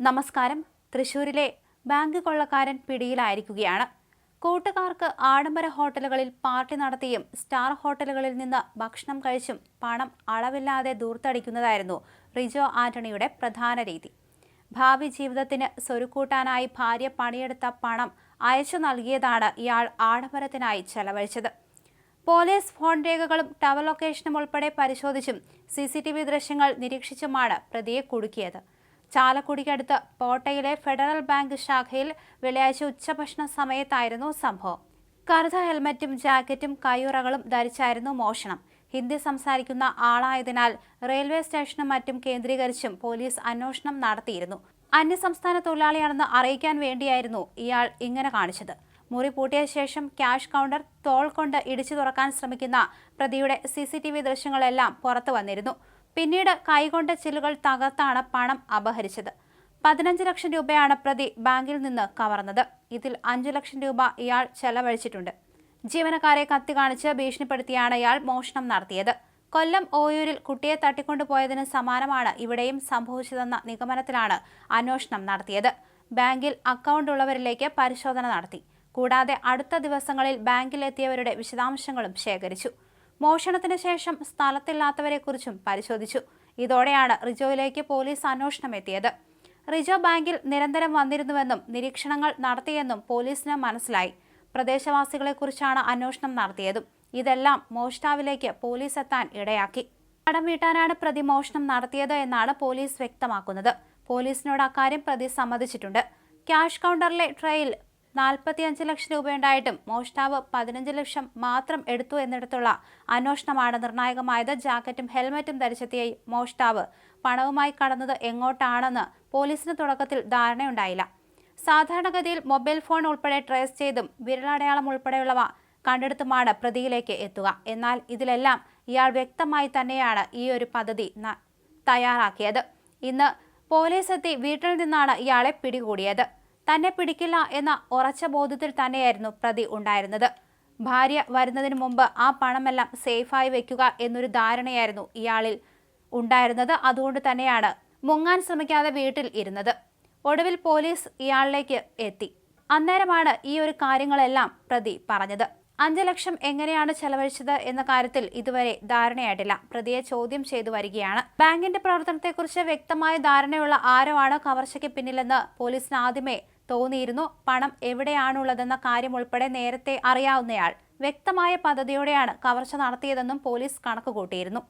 നമസ്കാരം. തൃശൂരിലെ ബാങ്ക് കൊള്ളക്കാരൻ പിടിയിലായിരിക്കുകയാണ്. കൂട്ടുകാർക്ക് ആഡംബര ഹോട്ടലുകളിൽ പാർട്ടി നടത്തിയും സ്റ്റാർ ഹോട്ടലുകളിൽ നിന്ന് ഭക്ഷണം കഴിച്ചും പണം അളവില്ലാതെ ദൂർത്തടിക്കുന്നതായിരുന്നു റിജോ ആന്റണിയുടെ പ്രധാന രീതി. ഭാവി ജീവിതത്തിന് സ്വരുക്കൂട്ടാനായി ഭാര്യ പണിയെടുത്ത പണം അയച്ചു നൽകിയതാണ് ഇയാൾ ആഡംബരത്തിനായി ചെലവഴിച്ചത്. പോലീസ് ഫോൺ രേഖകളും ടവർ ലൊക്കേഷനും ഉൾപ്പെടെ പരിശോധിച്ചും സി സി ടി വി ദൃശ്യങ്ങൾ നിരീക്ഷിച്ചുമാണ് പ്രതിയെ കുടുക്കിയത്. ചാലക്കുടിക്കടുത്ത് പോട്ടയിലെ ഫെഡറൽ ബാങ്ക് ശാഖയിൽ വെള്ളിയാഴ്ച ഉച്ചഭക്ഷണ സമയത്തായിരുന്നു സംഭവം. കറുത്ത ഹെൽമറ്റും ജാക്കറ്റും കയ്യുറകളും ധരിച്ചായിരുന്നു മോഷണം. ഹിന്ദി സംസാരിക്കുന്ന ആളായതിനാൽ റെയിൽവേ സ്റ്റേഷനും മറ്റും കേന്ദ്രീകരിച്ചും പോലീസ് അന്വേഷണം നടത്തിയിരുന്നു. അന്യസംസ്ഥാന തൊഴിലാളിയാണെന്ന് അറിയിക്കാൻ വേണ്ടിയായിരുന്നു ഇയാൾ ഇങ്ങനെ കാണിച്ചത്. മുറി പൂട്ടിയ ശേഷം ക്യാഷ് കൗണ്ടർ തോൾ കൊണ്ട് ഇടിച്ചു തുറക്കാൻ ശ്രമിക്കുന്ന പ്രതിയുടെ സി ദൃശ്യങ്ങളെല്ലാം പുറത്തു വന്നിരുന്നു. പിന്നീട് കൈകൊണ്ട ചില്ലുകൾ തകർത്താണ് പണം അപഹരിച്ചത്. പതിനഞ്ച് ലക്ഷം രൂപയാണ് പ്രതി ബാങ്കിൽ നിന്ന് കവർന്നത്. ഇതിൽ അഞ്ചു ലക്ഷം രൂപ ഇയാൾ ചെലവഴിച്ചിട്ടുണ്ട്. ജീവനക്കാരെ കത്തി കാണിച്ച് ഭീഷണിപ്പെടുത്തിയാണ് ഇയാൾ മോഷണം നടത്തിയത്. കൊല്ലം ഓയൂരിൽ കുട്ടിയെ തട്ടിക്കൊണ്ടുപോയതിന് സമാനമാണ് ഇവിടെയും സംഭവിച്ചതെന്ന നിഗമനത്തിലാണ് അന്വേഷണം നടത്തിയത്. ബാങ്കിൽ അക്കൗണ്ട് ഉള്ളവരിലേക്ക് പരിശോധന നടത്തി. കൂടാതെ അടുത്ത ദിവസങ്ങളിൽ ബാങ്കിലെത്തിയവരുടെ വിശദാംശങ്ങളും ശേഖരിച്ചു. മോഷണത്തിന് ശേഷം സ്ഥലത്തില്ലാത്തവരെക്കുറിച്ചും പരിശോധിച്ചു. ഇതോടെയാണ് റിജോയിലേക്ക് പോലീസ് അന്വേഷണം എത്തിയത് റിജോ ബാങ്കിൽ നിരന്തരം വന്നിരുന്നുവെന്നും നിരീക്ഷണങ്ങൾ നടത്തിയെന്നും പോലീസിന് മനസ്സിലായി. പ്രദേശവാസികളെക്കുറിച്ചാണ് അന്വേഷണം നടത്തിയതും ഇതെല്ലാം മോഷ്ടാവിലേക്ക് പോലീസ് എത്താൻ ഇടയാക്കി. കടം വീട്ടാനാണ് പ്രതി മോഷണം നടത്തിയത് എന്നാണ് പോലീസ് വ്യക്തമാക്കുന്നത്. പോലീസിനോട് അക്കാര്യം പ്രതി സമ്മതിച്ചിട്ടുണ്ട്. ക്യാഷ് കൗണ്ടറിലെ ട്രെയിൽ നാൽപ്പത്തിയഞ്ച് ലക്ഷം രൂപയുണ്ടായിട്ടും മോഷ്ടാവ് പതിനഞ്ച് ലക്ഷം മാത്രം എടുത്തു എന്നിടത്തുള്ള അന്വേഷണമാണ് നിർണായകമായത്. ജാക്കറ്റും ഹെൽമറ്റും ധരിച്ചെത്തിയ മോഷ്ടാവ് പണവുമായി കടന്നത് എങ്ങോട്ടാണെന്ന് പോലീസിന് തുടക്കത്തിൽ ധാരണയുണ്ടായില്ല. സാധാരണഗതിയിൽ മൊബൈൽ ഫോൺ ഉൾപ്പെടെ ട്രേസ് ചെയ്തും വിരലടയാളം ഉൾപ്പെടെയുള്ളവ കണ്ടെടുത്തുമാണ് പ്രതിയിലേക്ക് എത്തുക. എന്നാൽ ഇതിലെല്ലാം ഇയാൾ വ്യക്തമായി തന്നെയാണ് ഈ ഒരു പദ്ധതി തയ്യാറാക്കിയത്. ഇന്ന് പോലീസ് എത്തി വീട്ടിൽ നിന്നാണ് ഇയാളെ പിടികൂടിയത്. തന്നെ പിടിക്കില്ല എന്ന ഉറച്ച ബോധത്തിൽ തന്നെയായിരുന്നു പ്രതി ഉണ്ടായിരുന്നത്. ഭാര്യ വരുന്നതിന് മുമ്പ് ആ പണമെല്ലാം സേഫായി വെക്കുക എന്നൊരു ധാരണയായിരുന്നു ഇയാളിൽ ഉണ്ടായിരുന്നത്. അതുകൊണ്ട് തന്നെയാണ് മുങ്ങാൻ ശ്രമിക്കാതെ വീട്ടിൽ ഇരുന്നത്. ഒടുവിൽ പോലീസ് ഇയാളിലേക്ക് എത്തി. അന്നേരമാണ് ഈ ഒരു കാര്യങ്ങളെല്ലാം പ്രതി പറഞ്ഞത്. അഞ്ച് ലക്ഷം എങ്ങനെയാണ് ചെലവഴിച്ചത് എന്ന കാര്യത്തിൽ ഇതുവരെ ധാരണയായിട്ടില്ല. പ്രതിയെ ചോദ്യം ചെയ്തു വരികയാണ്. ബാങ്കിന്റെ പ്രവർത്തനത്തെക്കുറിച്ച് വ്യക്തമായ ധാരണയുള്ള ആരോ ആണ് കവർച്ചയ്ക്ക് പിന്നിലെന്ന് പോലീസിന് ആദ്യമേ തോന്നിയിരുന്നു. പണം എവിടെയാണുള്ളതെന്ന കാര്യം ഉൾപ്പെടെ നേരത്തെ അറിയാവുന്നയാൾ വ്യക്തമായ പദ്ധതിയോടെയാണ് കവർച്ച നടത്തിയതെന്നും പോലീസ് കണക്കുകൂട്ടിയിരുന്നു.